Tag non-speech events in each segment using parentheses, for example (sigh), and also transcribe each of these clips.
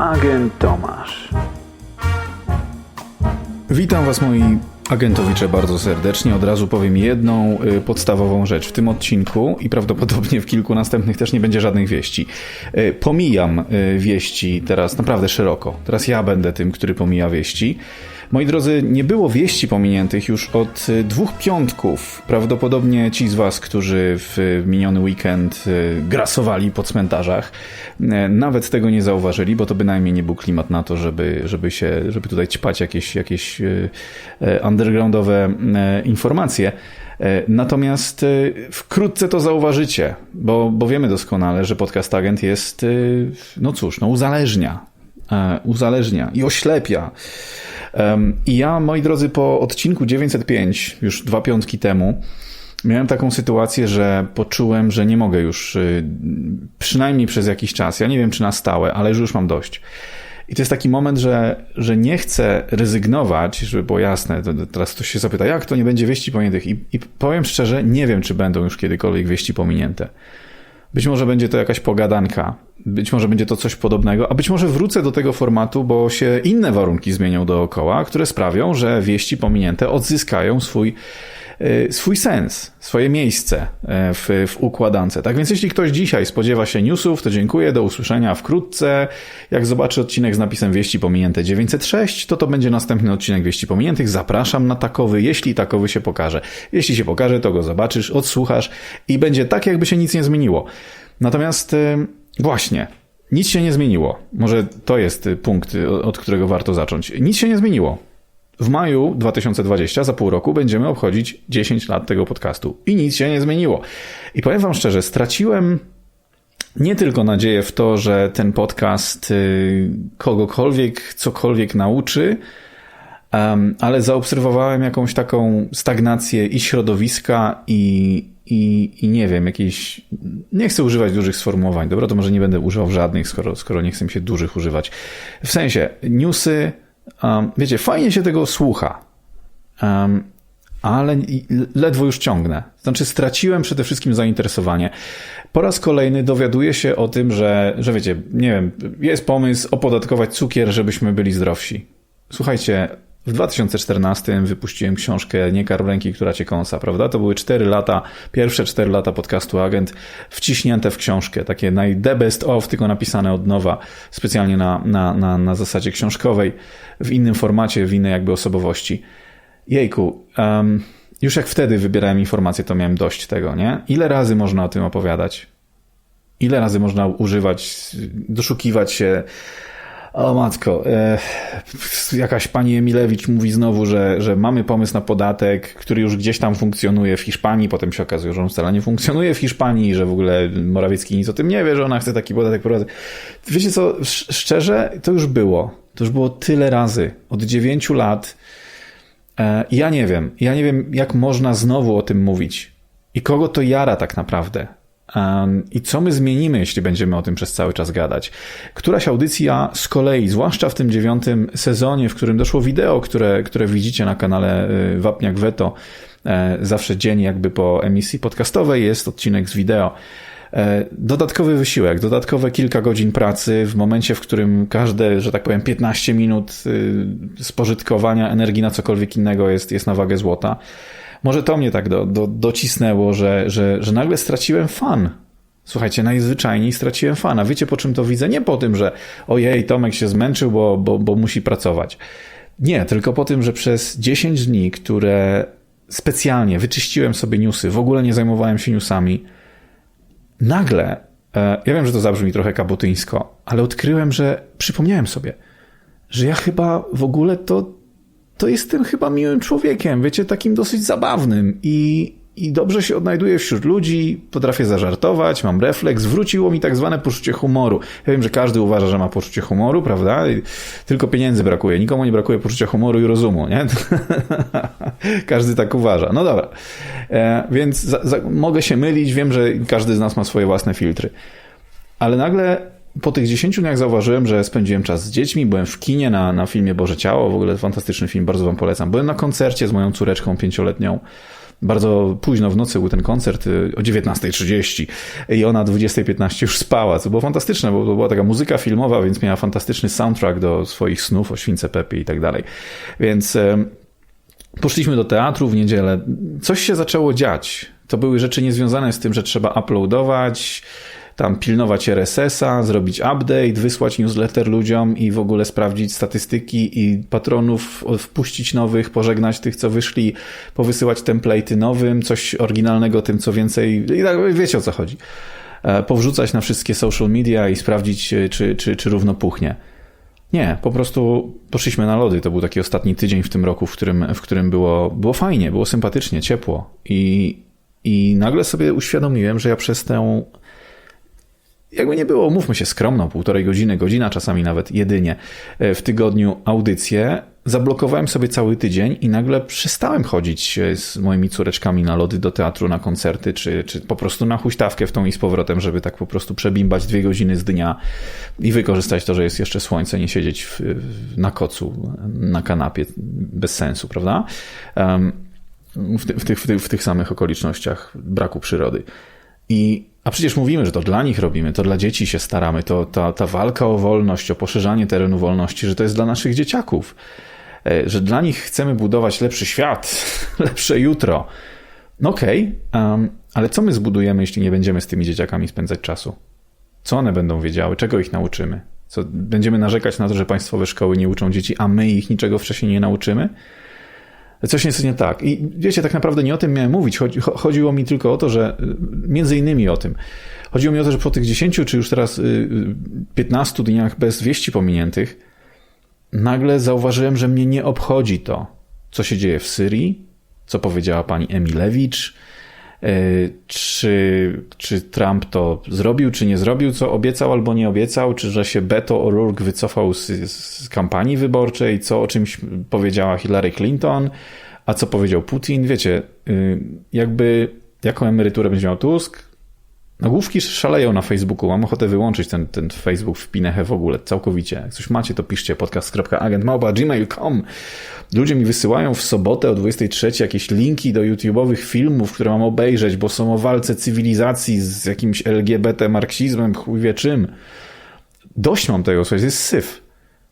agent Tomasz. Witam Was moi agentowicze bardzo serdecznie. Od razu powiem jedną y, podstawową rzecz. W tym odcinku i prawdopodobnie w kilku następnych też nie będzie żadnych wieści. Y, pomijam y, wieści teraz naprawdę szeroko. Teraz ja będę tym, który pomija wieści. Moi drodzy, nie było wieści pominiętych już od y, dwóch piątków. Prawdopodobnie ci z Was, którzy w miniony weekend y, grasowali po cmentarzach, y, nawet tego nie zauważyli, bo to bynajmniej nie był klimat na to, żeby, żeby się, żeby tutaj ćpać jakieś, jakieś undergroundowe informacje. Natomiast wkrótce to zauważycie, bo, bo wiemy doskonale, że podcast agent jest, no cóż, no uzależnia. E, Uzależnia i oślepia. I ja, moi drodzy, po odcinku 905, już dwa piątki temu, miałem taką sytuację, że poczułem, że nie mogę już, y, przynajmniej przez jakiś czas, ja nie wiem czy na stałe, ale już mam dość. I to jest taki moment, że, że nie chcę rezygnować, żeby było jasne. To, to teraz ktoś się zapyta, jak to nie będzie wieści pominiętych? I, I powiem szczerze, nie wiem, czy będą już kiedykolwiek wieści pominięte. Być może będzie to jakaś pogadanka, być może będzie to coś podobnego, a być może wrócę do tego formatu, bo się inne warunki zmienią dookoła, które sprawią, że wieści pominięte odzyskają swój, swój sens, swoje miejsce e, w, w układance. Tak więc jeśli ktoś dzisiaj spodziewa się newsów, to dziękuję, do usłyszenia wkrótce. Jak zobaczy odcinek z napisem wieści pominięte 906, to to będzie następny odcinek wieści pominiętych. Zapraszam na takowy, jeśli takowy się pokaże. Jeśli się pokaże, to go zobaczysz, odsłuchasz i będzie tak, jakby się nic nie zmieniło. Natomiast e, właśnie, nic się nie zmieniło. Może to jest y, punkt, y, od którego warto zacząć. Nic się nie zmieniło. W maju 2020, za pół roku, będziemy obchodzić 10 lat tego podcastu. I nic się nie zmieniło. I powiem Wam szczerze, straciłem nie tylko nadzieję w to, że ten podcast y, kogokolwiek cokolwiek nauczy, ale zaobserwowałem jakąś taką stagnację i środowiska, i, i, i nie wiem, jakieś. Nie chcę używać dużych sformułowań, dobra, to może nie będę używał żadnych, skoro, skoro nie chcę się dużych używać. W sensie, newsy, um, wiecie, fajnie się tego słucha, um, ale ledwo już ciągnę. Znaczy, straciłem przede wszystkim zainteresowanie. Po raz kolejny dowiaduję się o tym, że, że wiecie, nie wiem, jest pomysł opodatkować cukier, żebyśmy byli zdrowsi. Słuchajcie, w 2014 wypuściłem książkę Nie karm ręki, która cię kąsa, prawda? To były 4 lata, pierwsze 4 lata podcastu Agent, wciśnięte w książkę, takie naj the best of, tylko napisane od nowa, specjalnie na, na, na, na zasadzie książkowej, w innym formacie, w innej jakby osobowości. Jejku, um, już jak wtedy wybierałem informacje, to miałem dość tego, nie? Ile razy można o tym opowiadać? Ile razy można używać, doszukiwać się o matko, e, jakaś pani Emilewicz mówi znowu, że, że mamy pomysł na podatek, który już gdzieś tam funkcjonuje w Hiszpanii, potem się okazuje, że on wcale nie funkcjonuje w Hiszpanii, że w ogóle Morawiecki nic o tym nie wie, że ona chce taki podatek prowadzić. Wiecie co, sz- szczerze, to już było. To już było tyle razy. Od dziewięciu lat. E, ja nie wiem. Ja nie wiem, jak można znowu o tym mówić. I kogo to jara tak naprawdę. I co my zmienimy, jeśli będziemy o tym przez cały czas gadać? Któraś audycja z kolei, zwłaszcza w tym dziewiątym sezonie, w którym doszło wideo, które, które widzicie na kanale y, Wapniak Veto, e, zawsze dzień jakby po emisji podcastowej jest odcinek z wideo. E, Dodatkowy wysiłek, dodatkowe kilka godzin pracy w momencie, w którym każde, że tak powiem, 15 minut y, spożytkowania energii na cokolwiek innego jest, jest na wagę złota. Może to mnie tak do, do, docisnęło, że, że, że nagle straciłem fan. Słuchajcie, najzwyczajniej straciłem fana. Wiecie po czym to widzę? Nie po tym, że ojej, Tomek się zmęczył, bo, bo, bo musi pracować. Nie, tylko po tym, że przez 10 dni, które specjalnie wyczyściłem sobie newsy, w ogóle nie zajmowałem się newsami, nagle, e, ja wiem, że to zabrzmi trochę kabutyńsko, ale odkryłem, że przypomniałem sobie, że ja chyba w ogóle to, to jestem chyba miłym człowiekiem, wiecie, takim dosyć zabawnym i, i dobrze się odnajduję wśród ludzi, potrafię zażartować, mam refleks, wróciło mi tak zwane poczucie humoru. Ja wiem, że każdy uważa, że ma poczucie humoru, prawda? Tylko pieniędzy brakuje. Nikomu nie brakuje poczucia humoru i rozumu, nie? (laughs) każdy tak uważa. No dobra. E, więc za, za, mogę się mylić, wiem, że każdy z nas ma swoje własne filtry. Ale nagle po tych 10 dniach zauważyłem, że spędziłem czas z dziećmi, byłem w kinie na, na filmie Boże Ciało, w ogóle fantastyczny film, bardzo wam polecam. Byłem na koncercie z moją córeczką pięcioletnią. Bardzo późno w nocy był ten koncert y, o 19.30 i ona o 20.15 już spała, co było fantastyczne, bo to była taka muzyka filmowa, więc miała fantastyczny soundtrack do swoich snów o Śwince Pepie i tak dalej. Więc poszliśmy do teatru w niedzielę. Coś się zaczęło dziać. To były rzeczy niezwiązane z tym, że trzeba uploadować, tam pilnować RSS-a, zrobić update, wysłać newsletter ludziom i w ogóle sprawdzić statystyki i patronów, wpuścić nowych, pożegnać tych, co wyszli, powysyłać template'y nowym, coś oryginalnego tym, co więcej, i tak, wiecie o co chodzi. E, powrzucać na wszystkie social media i sprawdzić, e, czy, czy, czy równo puchnie. Nie, po prostu poszliśmy na lody. To był taki ostatni tydzień w tym roku, w którym, w którym było, było fajnie, było sympatycznie, ciepło. I, I nagle sobie uświadomiłem, że ja przez tę jakby nie było, mówmy się, skromną, półtorej godziny, godzina czasami nawet jedynie e, w tygodniu audycję, zablokowałem sobie cały tydzień i nagle przestałem chodzić e, z moimi córeczkami na lody do teatru, na koncerty, czy, czy po prostu na huśtawkę w tą i z powrotem, żeby tak po prostu przebimbać dwie godziny z dnia i wykorzystać to, że jest jeszcze słońce, nie siedzieć w, na kocu, na kanapie bez sensu, prawda? w, ty, w, w, w tych samych okolicznościach braku przyrody. I a przecież mówimy, że to dla nich robimy, to dla dzieci się staramy, to ta, ta walka o wolność, o poszerzanie terenu wolności, że to jest dla naszych dzieciaków, e, że dla nich chcemy budować lepszy świat, (laughs) lepsze jutro. No okej, okay, um, ale co my zbudujemy, jeśli nie będziemy z tymi dzieciakami spędzać czasu? Co one będą wiedziały? Czego ich nauczymy? Co, będziemy narzekać na to, że państwowe szkoły nie uczą dzieci, a my ich niczego wcześniej nie nauczymy? Coś jest nie tak. I wiecie, tak naprawdę nie o tym miałem mówić. Chodziło mi tylko o to, że y, między innymi o tym. Chodziło mi o to, że po tych 10 czy już teraz 15 y, dniach bez wieści pominiętych, nagle zauważyłem, że mnie nie obchodzi to, co się dzieje w Syrii, co powiedziała pani Emilewicz, y, czy, czy Trump to zrobił, czy nie zrobił, co obiecał albo nie obiecał, czy że się Beto O'Rourke wycofał z, z kampanii wyborczej, co o czymś powiedziała Hillary Clinton, a co powiedział Putin. Wiecie, y, jakby jaką emeryturę będzie miał Tusk, Nagłówki szaleją na Facebooku. Mam ochotę wyłączyć ten, ten Facebook w Pinechę w ogóle, całkowicie. Jak coś macie, to piszcie podcast.agentmałpa.gmail.com Ludzie mi wysyłają w sobotę o 23 jakieś linki do YouTube'owych filmów, które mam obejrzeć, bo są o walce cywilizacji z jakimś LGBT marksizmem, chuj wie czym. Dość mam tego, słuchajcie, jest syf.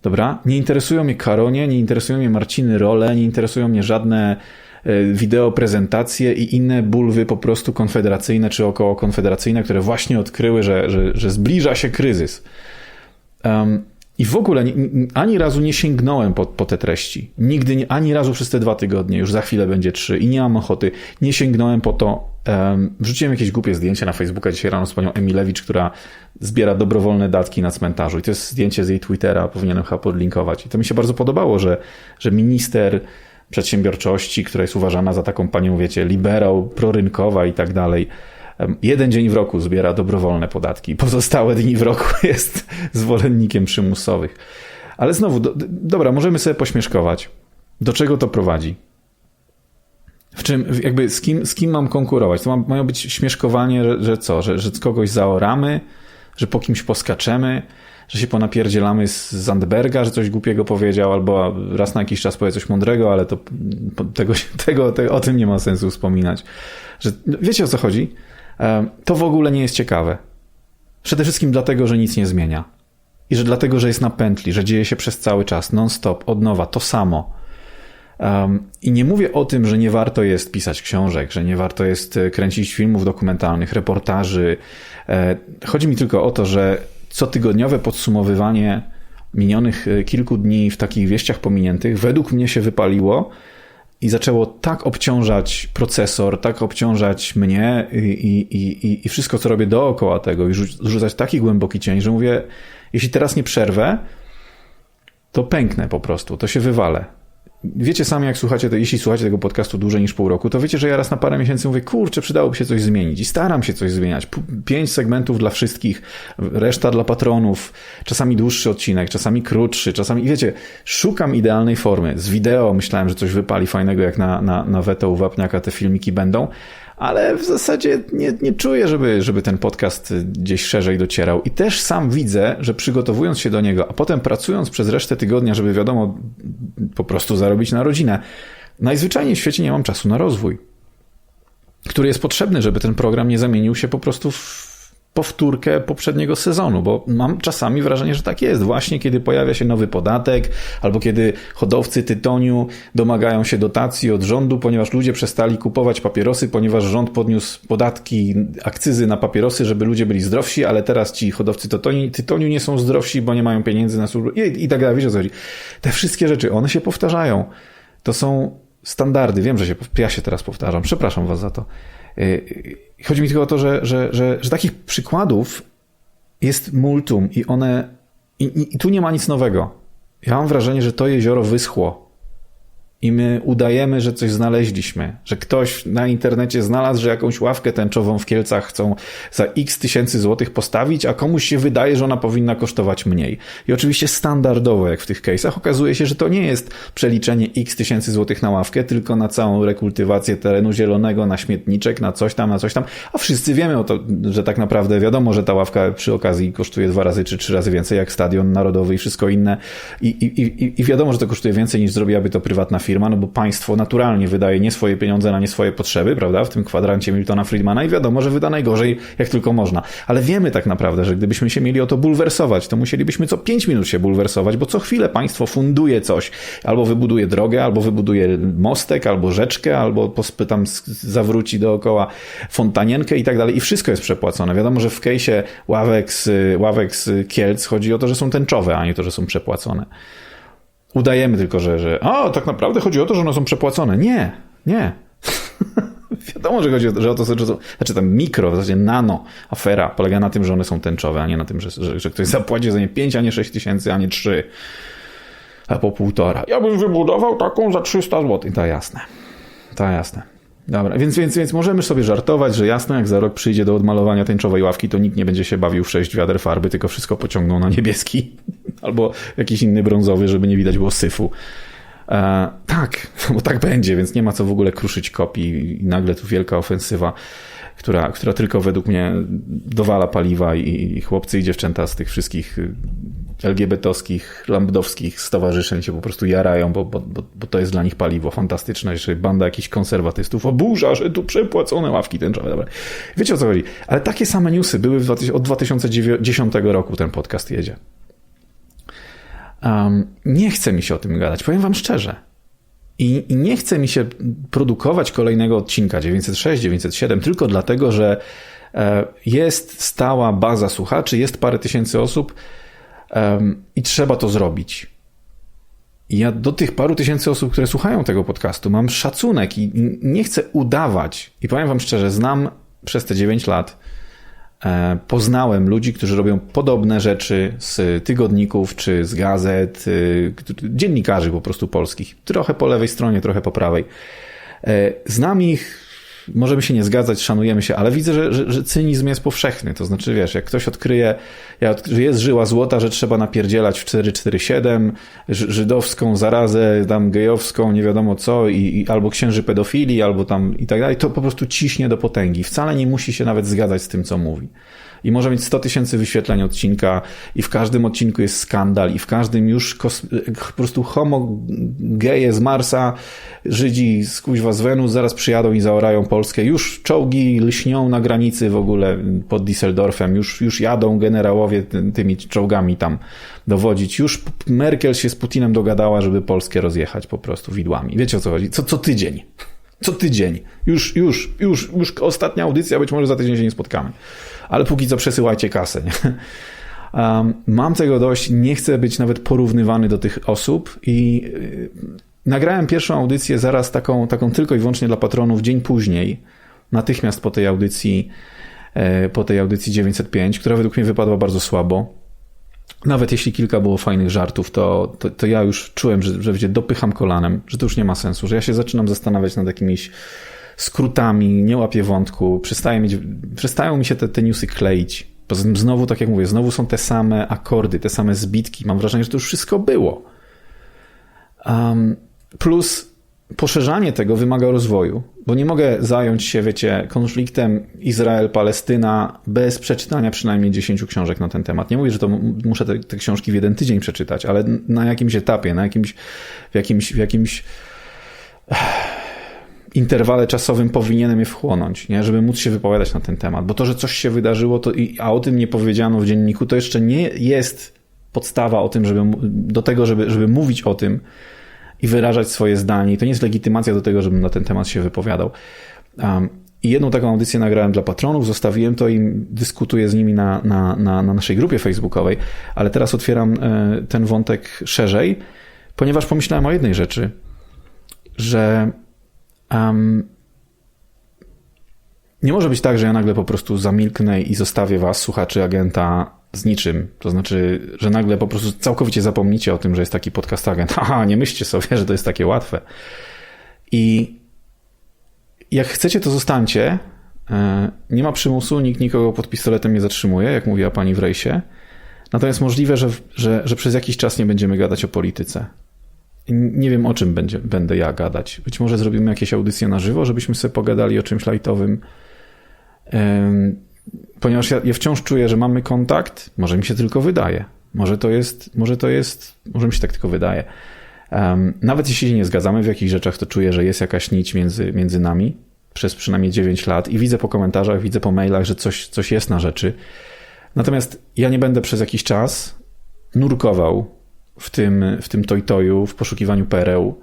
Dobra? Nie interesują mnie Karonie, nie interesują mnie Marciny Role, nie interesują mnie żadne wideo prezentacje i inne bulwy po prostu konfederacyjne czy około konfederacyjne, które właśnie odkryły, że, że, że zbliża się kryzys. Um, i w ogóle ani razu nie sięgnąłem po, po te treści. Nigdy, nie, ani razu przez te dwa tygodnie, już za chwilę będzie trzy i nie mam ochoty. Nie sięgnąłem po to. Um, wrzuciłem jakieś głupie zdjęcie na Facebooka dzisiaj rano z panią Emilewicz, która zbiera dobrowolne datki na cmentarzu. I to jest zdjęcie z jej Twittera, powinienem chyba podlinkować. I to mi się bardzo podobało, że, że minister przedsiębiorczości, która jest uważana za taką panią, wiecie, liberał, prorynkowa i tak dalej, jeden dzień w roku zbiera dobrowolne podatki, pozostałe dni w roku (laughs) jest zwolennikiem przymusowych. Ale znowu, do, dobra, możemy sobie pośmieszkować. Do czego to prowadzi? W czym, jakby z kim, z kim mam konkurować? To ma, mają być śmieszkowanie, że, że co? Że, że kogoś zaoramy, że po kimś poskaczemy, że się ponapierdzielamy z Zandberga, że coś głupiego powiedział, albo raz na jakiś czas powie coś mądrego, ale to tego, (laughs) tego, tego o tym nie ma sensu wspominać. Że, wiecie o co chodzi? to w ogóle nie jest ciekawe. Przede wszystkim dlatego, że nic nie zmienia. I że dlatego, że jest na pętli, że dzieje się przez cały czas, non-stop, od nowa, to samo. Um, I nie mówię o tym, że nie warto jest pisać książek, że nie warto jest e, kręcić filmów dokumentalnych, reportaży. E, chodzi mi tylko o to, że cotygodniowe podsumowywanie minionych e, kilku dni w takich wieściach pominiętych według mnie się wypaliło i zaczęło tak obciążać procesor, tak obciążać mnie i, i, i, i wszystko, co robię dookoła tego i rzucać taki głęboki cień, że mówię, jeśli teraz nie przerwę, to pęknę po prostu, to się wywalę. Wiecie sami, jak słuchacie, to, jeśli słuchacie tego podcastu dłużej niż pół roku, to wiecie, że ja raz na parę miesięcy mówię, kurczę, przydałoby się coś zmienić i staram się coś zmieniać. Pięć segmentów dla wszystkich, reszta dla patronów, czasami dłuższy odcinek, czasami krótszy, czasami, wiecie, szukam idealnej formy. Z wideo myślałem, że coś wypali fajnego, jak na, na, na Weto u Wapniaka te filmiki będą, ale w zasadzie nie, nie czuję, żeby, żeby ten podcast gdzieś szerzej docierał. I też sam widzę, że przygotowując się do niego, a potem pracując przez resztę tygodnia, żeby wiadomo, po prostu zarobić na rodzinę, najzwyczajniej w świecie nie mam czasu na rozwój, który jest potrzebny, żeby ten program nie zamienił się po prostu w powtórkę poprzedniego sezonu, bo mam czasami wrażenie, że tak jest. Właśnie kiedy pojawia się nowy podatek, albo kiedy hodowcy tytoniu domagają się dotacji od rządu, ponieważ ludzie przestali kupować papierosy, ponieważ rząd podniósł podatki, akcyzy na papierosy, żeby ludzie byli zdrowsi, ale teraz ci hodowcy tytoniu, tytoniu nie są zdrowsi, bo nie mają pieniędzy na służbę i, i tak dalej. Wiecie o co chodzi? Te wszystkie rzeczy, one się powtarzają. To są standardy. Wiem, że się, ja się teraz powtarzam. Przepraszam was za to. Y, chodzi mi tylko o to, że, że, że, że takich przykładów jest multum i one. I, I tu nie ma nic nowego. Ja mam wrażenie, że to jezioro wyschło i my udajemy, że coś znaleźliśmy, że ktoś na internecie znalazł, że jakąś ławkę tęczową w Kielcach chcą za x tysięcy złotych postawić, a komuś się wydaje, że ona powinna kosztować mniej. I oczywiście standardowo, jak w tych case'ach, okazuje się, że to nie jest przeliczenie x tysięcy złotych na ławkę, tylko na całą rekultywację terenu zielonego, na śmietniczek, na coś tam, na coś tam, a wszyscy wiemy o to, że tak naprawdę wiadomo, że ta ławka przy okazji kosztuje dwa razy czy trzy razy więcej, jak stadion narodowy i wszystko inne. I, i, i, i wiadomo, że to kosztuje więcej niż zrobiłaby to prywatna firma, no bo państwo naturalnie wydaje nie swoje pieniądze na nie swoje potrzeby, prawda, w tym kwadrancie Miltona Friedmana i wiadomo, że wyda najgorzej, jak tylko można. Ale wiemy tak naprawdę, że gdybyśmy się mieli o to bulwersować, to musielibyśmy co 5 minut się bulwersować, bo co chwilę państwo funduje coś. Albo wybuduje drogę, albo wybuduje mostek, albo rzeczkę, albo tam zawróci dookoła fontanienkę i tak dalej. I wszystko jest przepłacone. Wiadomo, że w case'ie ławek z, ławek z Kielc chodzi o to, że są tęczowe, a nie to, że są przepłacone. Udajemy tylko, że, że a, tak naprawdę chodzi o to, że one są przepłacone. Nie, nie. (laughs) Wiadomo, że chodzi o to, że o to, że to, znaczy tam mikro, w zasadzie nano afera polega na tym, że one są tęczowe, a nie na tym, że, że, że ktoś zapłaci za nie 5, a nie 6 tysięcy, a nie 3, a po półtora. Ja bym wybudował taką za 300 zł. To jasne. To jasne. Dobra, więc, więc, więc możemy sobie żartować, że jasno, jak za rok przyjdzie do odmalowania tęczowej ławki, to nikt nie będzie się bawił w sześć wiader farby, tylko wszystko pociągną na niebieski (laughs) albo jakiś inny brązowy, żeby nie widać było syfu. E, tak, (laughs) bo tak będzie, więc nie ma co w ogóle kruszyć kopii i nagle tu wielka ofensywa która, która tylko według mnie dowala paliwa i, i chłopcy i dziewczęta z tych wszystkich y, LGBT-owskich, lambdowskich stowarzyszeń się po prostu jarają, bo, bo, bo, to jest dla nich paliwo fantastyczne, że banda jakichś konserwatystów oburza, że tu przepłacone ławki tęczowe. Dobra. Wiecie o co chodzi? Ale takie same newsy były od 2010 roku ten podcast jedzie. Um, nie chce mi się o tym gadać, powiem wam szczerze. I, I, nie chce mi się produkować kolejnego odcinka 906, 907, tylko dlatego, że e, jest stała baza słuchaczy, jest parę tysięcy osób i trzeba to zrobić. I ja do tych paru tysięcy osób, które słuchają tego podcastu, mam szacunek i nie chcę udawać. I powiem Wam szczerze, znam przez te 9 lat poznałem ludzi, którzy robią podobne rzeczy z tygodników czy z gazet, e, dziennikarzy po prostu polskich. Trochę po lewej stronie, trochę po prawej. E, znam ich możemy się nie zgadzać, szanujemy się, ale widzę, że, że, że cynizm jest powszechny. To znaczy, wiesz, jak ktoś odkryje, że jest żyła złota, że trzeba napierdzielać w 447, żydowską zarazę, tam gejowską, nie wiadomo co, i, i, albo księży pedofili, albo tam i tak dalej, to po prostu ciśnie do potęgi. Wcale nie musi się nawet zgadzać z tym, co mówi i może mieć 100 tysięcy wyświetleń odcinka i w każdym odcinku jest skandal i w każdym już po prostu homo geje z Marsa, Żydzi z kuźwa z Wenus zaraz przyjadą i zaorają Polskę. Już czołgi lśnią na granicy w ogóle pod Düsseldorfem, już, już jadą generałowie tymi czołgami tam dowodzić. Już Merkel się z Putinem dogadała, żeby Polskę rozjechać po prostu widłami. Wiecie o co chodzi? Co, co tydzień. Co tydzień. Już, już, już, już ostatnia audycja, być może za tydzień się nie spotkamy ale póki co przesyłajcie kasę. Nie? Mam tego dość, nie chcę być nawet porównywany do tych osób i yy, nagrałem pierwszą audycję zaraz taką, taką tylko i wyłącznie dla patronów dzień później, natychmiast po tej audycji, yy, po tej audycji 905, która według mnie wypadła bardzo słabo. Nawet jeśli kilka było fajnych żartów, to, to, to ja już czułem, że, że dopycham kolanem, że to już nie ma sensu, że ja się zaczynam zastanawiać nad jakimiś skrótami, nie łapię wątku, przestaje mieć, przestają mi się te, te newsy kleić. Poza tym znowu, tak jak mówię, znowu są te same akordy, te same zbitki. Mam wrażenie, że to już wszystko było. Um, plus poszerzanie tego wymaga rozwoju, bo nie mogę zająć się, wiecie, konfliktem Izrael-Palestyna bez przeczytania przynajmniej 10 książek na ten temat. Nie mówię, że to muszę te, te, książki w jeden tydzień przeczytać, ale na jakimś etapie, na jakimś, w jakimś, w jakimś interwale czasowym powinienem je wchłonąć, nie? żeby móc się wypowiadać na ten temat. Bo to, że coś się wydarzyło, to, a o tym nie powiedziano w dzienniku, to jeszcze nie jest podstawa o tym, żeby, do tego, żeby, żeby mówić o tym i wyrażać swoje zdanie. I to nie jest legitymacja do tego, żebym na ten temat się wypowiadał. Um, i jedną taką audycję nagrałem dla patronów, zostawiłem to i dyskutuję z nimi na, na, na, na naszej grupie facebookowej, ale teraz otwieram e, ten wątek szerzej, ponieważ pomyślałem o jednej rzeczy, że um, nie może być tak, że ja nagle po prostu zamilknę i zostawię was, słuchaczy agenta, z niczym. To znaczy, że nagle po prostu całkowicie zapomnicie o tym, że jest taki podcast agent. (laughs) Haha, nie myślcie sobie, że to jest takie łatwe. I jak chcecie, to zostańcie. E, nie ma przymusu, nikt nikogo pod pistoletem nie zatrzymuje, jak mówiła pani w rejsie. Natomiast możliwe, że, że, że przez jakiś czas nie będziemy gadać o polityce. Nie wiem, o czym będzie, będę ja gadać. Być może zrobimy jakieś audycje na żywo, żebyśmy sobie pogadali o czymś lajtowym ponieważ ja, ja wciąż czuję, że mamy kontakt, może mi się tylko wydaje. Może to jest, może to jest, może mi się tak tylko wydaje. Um, nawet jeśli się nie zgadzamy w jakichś rzeczach, to czuję, że jest jakaś nić między, między nami przez przynajmniej 9 lat i widzę po komentarzach, widzę po mailach, że coś, coś jest na rzeczy. Natomiast ja nie będę przez jakiś czas nurkował w tym, w tym toj-toju, w poszukiwaniu pereł,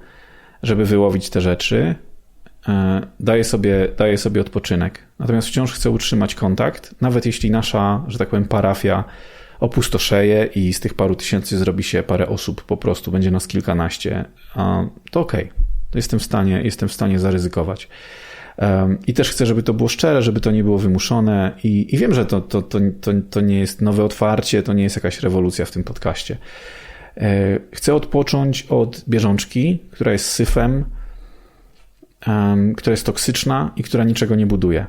żeby wyłowić te rzeczy. E, daję sobie, daję sobie odpoczynek. Natomiast wciąż chcę utrzymać kontakt, nawet jeśli nasza, że tak powiem, parafia opustoszeje i z tych paru tysięcy zrobi się parę osób, po prostu będzie nas kilkanaście, to okej. Okay. Jestem w stanie, jestem w stanie zaryzykować. I też chcę, żeby to było szczere, żeby to nie było wymuszone. I, i wiem, że to, to, to, to, to nie jest nowe otwarcie, to nie jest jakaś rewolucja w tym podcaście. E, chcę odpocząć od bieżączki, która jest syfem, która jest toksyczna i która niczego nie buduje.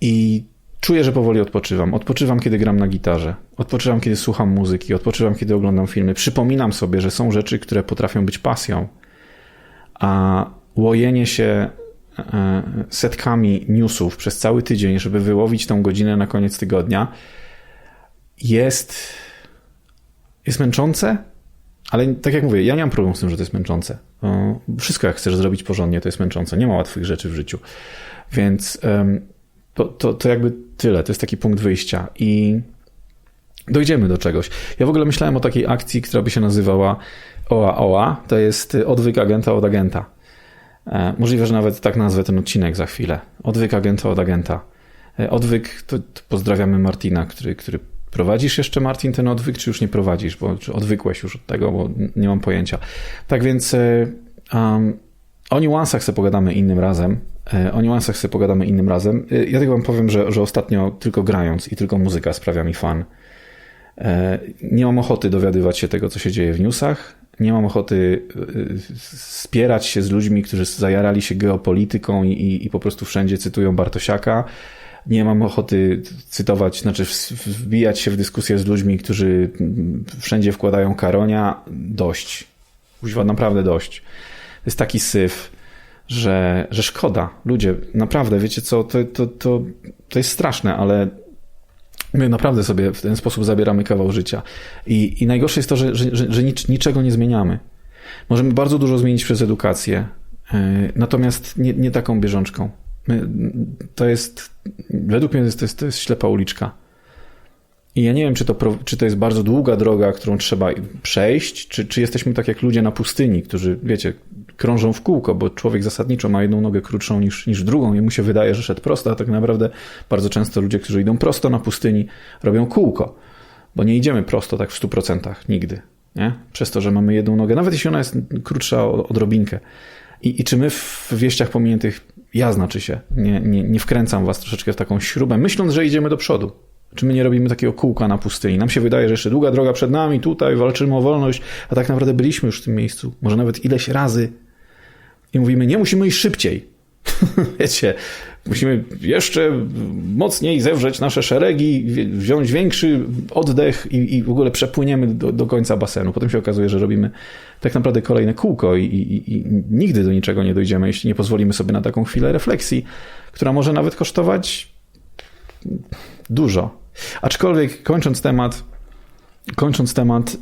I czuję, że powoli odpoczywam. Odpoczywam, kiedy gram na gitarze. Odpoczywam, kiedy słucham muzyki. Odpoczywam, kiedy oglądam filmy. Przypominam sobie, że są rzeczy, które potrafią być pasją. A łojenie się e, setkami newsów przez cały tydzień, żeby wyłowić tą godzinę na koniec tygodnia, jest, jest męczące, ale tak jak mówię, ja nie mam problemu z tym, że to jest męczące. Wszystko jak chcesz zrobić porządnie, to jest męczące. Nie ma łatwych rzeczy w życiu. Więc to, to, to jakby tyle. To jest taki punkt wyjścia. I dojdziemy do czegoś. Ja w ogóle myślałem o takiej akcji, która by się nazywała OA OA. To jest odwyk agenta od agenta. E, możliwe, że nawet tak nazwę ten odcinek za chwilę. Odwyk agenta od agenta. E, odwyk, to, to pozdrawiamy Martina, który, który Prowadzisz jeszcze, Martin, ten odwyk, czy już nie prowadzisz? Bo, czy odwykłeś już od tego, bo nie mam pojęcia. Tak więc um, o niuansach sobie pogadamy innym razem. E, o niuansach sobie pogadamy innym razem. Ja tylko wam powiem, że, że ostatnio tylko grając i tylko muzyka sprawia mi fan. Nie mam ochoty dowiadywać się tego, co się dzieje w newsach. Nie mam ochoty spierać się z ludźmi, którzy zajarali się geopolityką i, i po prostu wszędzie cytują Bartosiaka nie mam ochoty cytować, znaczy wbijać się w dyskusję z ludźmi, którzy wszędzie wkładają karonia. Dość. Używa naprawdę dość. To jest taki syf, że, że szkoda. Ludzie, naprawdę, wiecie co, to, to, to, to jest straszne, ale my naprawdę sobie w ten sposób zabieramy kawał życia. I, i najgorsze jest to, że, że, że, że nic, niczego nie zmieniamy. Możemy bardzo dużo zmienić przez edukację, yy, natomiast nie, nie taką bieżączką. To jest, według mnie to jest, to jest ślepa uliczka. I ja nie wiem, czy to, czy to jest bardzo długa droga, którą trzeba przejść, czy, czy jesteśmy tak jak ludzie na pustyni, którzy, wiecie, krążą w kółko, bo człowiek zasadniczo ma jedną nogę krótszą niż, niż drugą i mu się wydaje, że szedł prosto, a tak naprawdę bardzo często ludzie, którzy idą prosto na pustyni, robią kółko, bo nie idziemy prosto tak w 100% nigdy, nie? Przez to, że mamy jedną nogę, nawet jeśli ona jest krótsza odrobinkę. I, i czy my w wieściach pominiętych ja znaczy się, nie, nie, nie wkręcam was troszeczkę w taką śrubę, myśląc, że idziemy do przodu. Czy my nie robimy takiego kółka na pustyni? Nam się wydaje, że jeszcze długa droga przed nami, tutaj walczymy o wolność, a tak naprawdę byliśmy już w tym miejscu, może nawet ileś razy i mówimy, nie musimy iść szybciej. (laughs) wiecie, musimy jeszcze mocniej zewrzeć nasze szeregi, wziąć większy oddech i, i w ogóle przepłyniemy do, do, końca basenu. Potem się okazuje, że robimy tak naprawdę kolejne kółko i, i, i nigdy do niczego nie dojdziemy, jeśli nie pozwolimy sobie na taką chwilę refleksji, która może nawet kosztować dużo. Aczkolwiek kończąc temat, kończąc temat,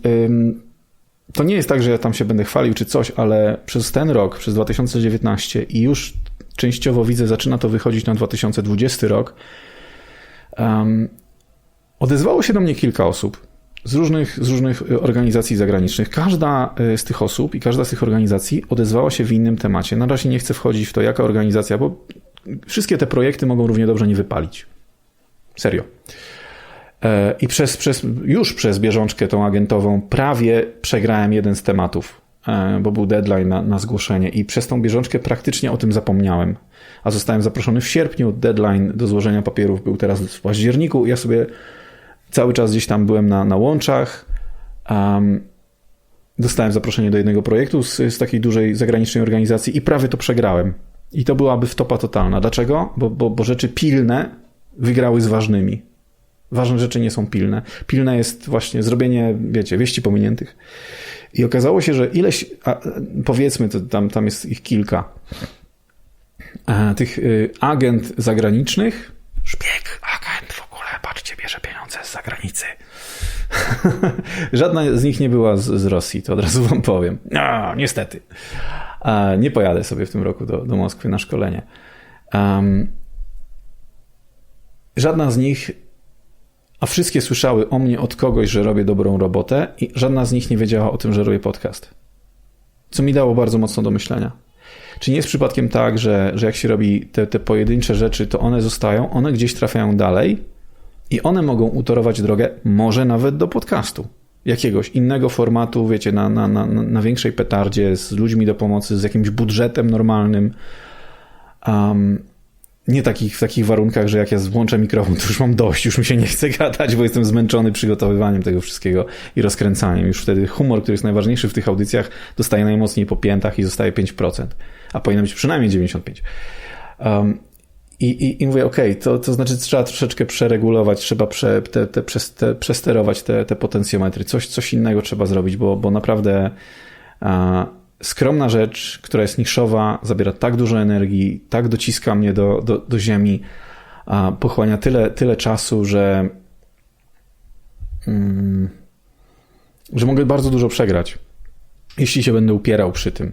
to nie jest tak, że ja tam się będę chwalił czy coś, ale przez ten rok, przez 2019 i już częściowo widzę, zaczyna to wychodzić na 2020 rok, um, odezwało się do mnie kilka osób z różnych, z różnych organizacji zagranicznych. Każda e, z tych osób i każda z tych organizacji odezwała się w innym temacie. Na razie nie chcę wchodzić w to, jaka organizacja, bo wszystkie te projekty mogą równie dobrze nie wypalić. Serio. E, I przez, przez, już przez bieżączkę tą agentową prawie przegrałem jeden z tematów, bo był deadline na, na zgłoszenie i przez tą bieżączkę praktycznie o tym zapomniałem. A zostałem zaproszony w sierpniu, deadline do złożenia papierów był teraz w październiku. Ja sobie cały czas gdzieś tam byłem na, na łączach. Um, dostałem zaproszenie do jednego projektu z, z takiej dużej zagranicznej organizacji i prawie to przegrałem. I to byłaby wtopa totalna. Dlaczego? Bo, bo, bo rzeczy pilne wygrały z ważnymi. Ważne rzeczy nie są pilne. Pilne jest właśnie zrobienie, wiecie, wieści pominiętych. I okazało się, że ileś, a, powiedzmy, to tam, tam jest ich kilka, a, tych y, agent zagranicznych, szpieg, agent w ogóle, patrzcie, bierze pieniądze z zagranicy. (laughs) Żadna z nich nie była z, z Rosji, to od razu wam powiem. A, niestety. A, nie pojadę sobie w tym roku do, do Moskwy na szkolenie. Um, żadna z nich a wszystkie słyszały o mnie od kogoś, że robię dobrą robotę i żadna z nich nie wiedziała o tym, że robię podcast. Co mi dało bardzo mocno do myślenia. Czy nie jest przypadkiem tak, że, że jak się robi te, te pojedyncze rzeczy, to one zostają, one gdzieś trafiają dalej i one mogą utorować drogę może nawet do podcastu. Jakiegoś innego formatu, wiecie, na, na, na, na większej petardzie, z ludźmi do pomocy, z jakimś budżetem normalnym. Um, nie takich, w takich warunkach, że jak ja włączę mikrofon, to już mam dość, już mi się nie chce gadać, bo jestem zmęczony przygotowywaniem tego wszystkiego i rozkręcaniem. Już wtedy humor, który jest najważniejszy w tych audycjach, dostaje najmocniej po piętach i zostaje 5%, a powinno być przynajmniej 95%. Um, i, i, I mówię, okay, to, to znaczy trzeba troszeczkę przeregulować, trzeba prze, te, te, te, przesterować te, te potencjometry, coś, coś innego trzeba zrobić, bo, bo naprawdę skromna rzecz, która jest niszowa, zabiera tak dużo energii, tak dociska mnie do, do, do ziemi, a pochłania tyle, tyle czasu, że, mm, że mogę bardzo dużo przegrać, jeśli się będę upierał przy tym.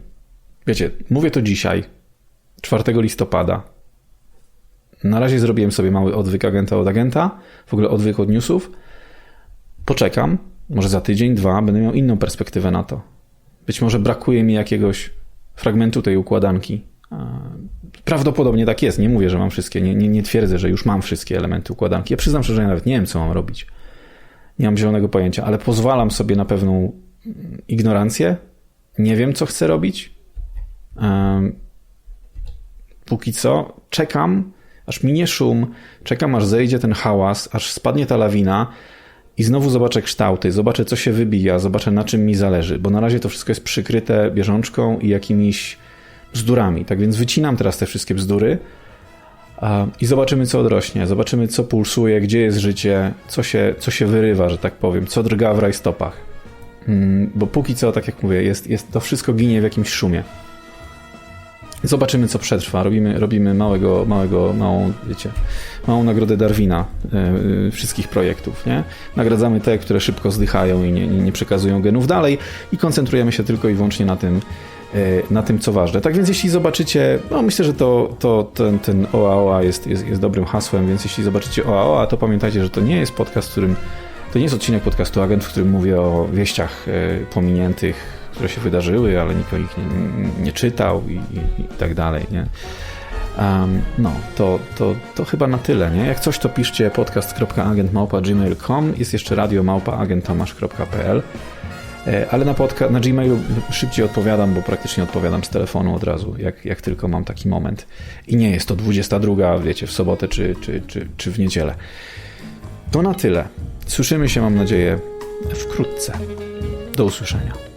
Wiecie, mówię to dzisiaj, 4 listopada. Na razie zrobiłem sobie mały odwyk agenta od agenta, w ogóle odwyk od newsów. Poczekam, może za tydzień, dwa, będę miał inną perspektywę na to być może brakuje mi jakiegoś fragmentu tej układanki. Prawdopodobnie tak jest. Nie mówię, że mam wszystkie. Nie, nie, nie twierdzę, że już mam wszystkie elementy układanki. Ja przyznam szczerze, że ja nawet nie wiem, co mam robić. Nie mam zielonego pojęcia, ale pozwalam sobie na pewną ignorancję. Nie wiem, co chcę robić. Póki co czekam, aż minie szum, czekam, aż zejdzie ten hałas, aż spadnie ta lawina i znowu zobaczę kształty, zobaczę co się wybija, zobaczę na czym mi zależy, bo na razie to wszystko jest przykryte bieżączką i jakimiś bzdurami. Tak więc wycinam teraz te wszystkie bzdury i zobaczymy co odrośnie, zobaczymy co pulsuje, gdzie jest życie, co się, co się wyrywa, że tak powiem, co drga w rajstopach. Mm, bo póki co, tak jak mówię, jest, jest, to wszystko ginie w jakimś szumie. Zobaczymy, co przetrwa. Robimy, robimy małego, małego, małą, wiecie, małą nagrodę Darwina yy, wszystkich projektów, nie? Nagradzamy te, które szybko zdychają i nie, nie, przekazują genów dalej i koncentrujemy się tylko i wyłącznie na tym, yy, na tym, co ważne. Tak więc jeśli zobaczycie, no myślę, że to, to ten, ten OAOA jest, jest, jest dobrym hasłem, więc jeśli zobaczycie OAOA, to pamiętajcie, że to nie jest podcast, w którym, to nie jest odcinek podcastu Agent, w którym mówię o wieściach pominiętych które się wydarzyły, ale nikt ich nie, nie czytał i, i, i, tak dalej, nie? Um, no, to, to, to chyba na tyle, nie? Jak coś, to piszcie podcast.agentmałpa.gmail.com Jest jeszcze radio małpa.agentomasz.pl e, ale na, podca- na Gmailu szybciej odpowiadam, bo praktycznie odpowiadam z telefonu od razu, jak, jak tylko mam taki moment. I nie jest to 22, wiecie, w sobotę czy, czy, czy, czy w niedzielę. To na tyle. Słyszymy się, mam nadzieję, wkrótce. Do usłyszenia.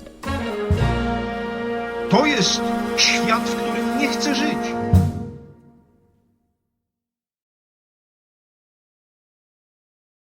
To jest świat, w którym nie chcę żyć.